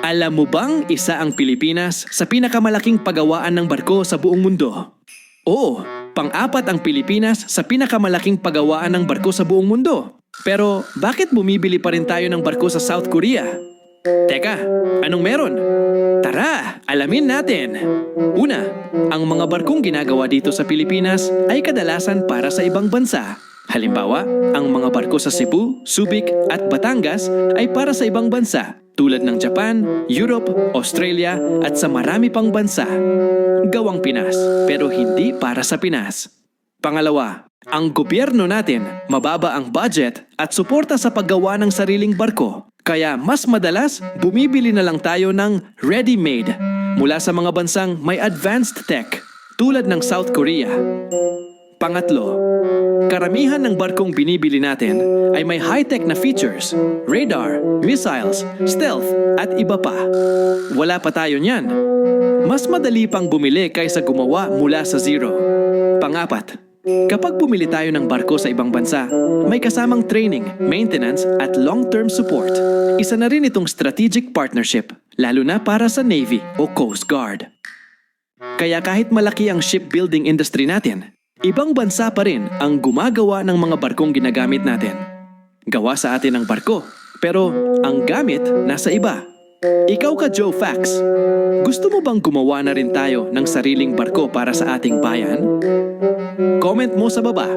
Alam mo bang isa ang Pilipinas sa pinakamalaking pagawaan ng barko sa buong mundo? Oo, pang-apat ang Pilipinas sa pinakamalaking pagawaan ng barko sa buong mundo. Pero bakit bumibili pa rin tayo ng barko sa South Korea? Teka, anong meron? Tara, alamin natin. Una, ang mga barkong ginagawa dito sa Pilipinas ay kadalasan para sa ibang bansa. Halimbawa, ang mga barko sa Cebu, Subic at Batangas ay para sa ibang bansa tulad ng Japan, Europe, Australia at sa marami pang bansa. Gawang Pinas pero hindi para sa Pinas. Pangalawa, ang gobyerno natin mababa ang budget at suporta sa paggawa ng sariling barko. Kaya mas madalas bumibili na lang tayo ng ready-made mula sa mga bansang may advanced tech tulad ng South Korea. Pangatlo, karamihan ng barkong binibili natin ay may high-tech na features, radar, missiles, stealth at iba pa. Wala pa tayo niyan. Mas madali pang bumili kaysa gumawa mula sa zero. Pangapat, kapag bumili tayo ng barko sa ibang bansa, may kasamang training, maintenance at long-term support. Isa na rin itong strategic partnership, lalo na para sa Navy o Coast Guard. Kaya kahit malaki ang shipbuilding industry natin, ibang bansa pa rin ang gumagawa ng mga barkong ginagamit natin. Gawa sa atin ang barko, pero ang gamit nasa iba. Ikaw ka Joe Fax. Gusto mo bang gumawa na rin tayo ng sariling barko para sa ating bayan? Comment mo sa baba.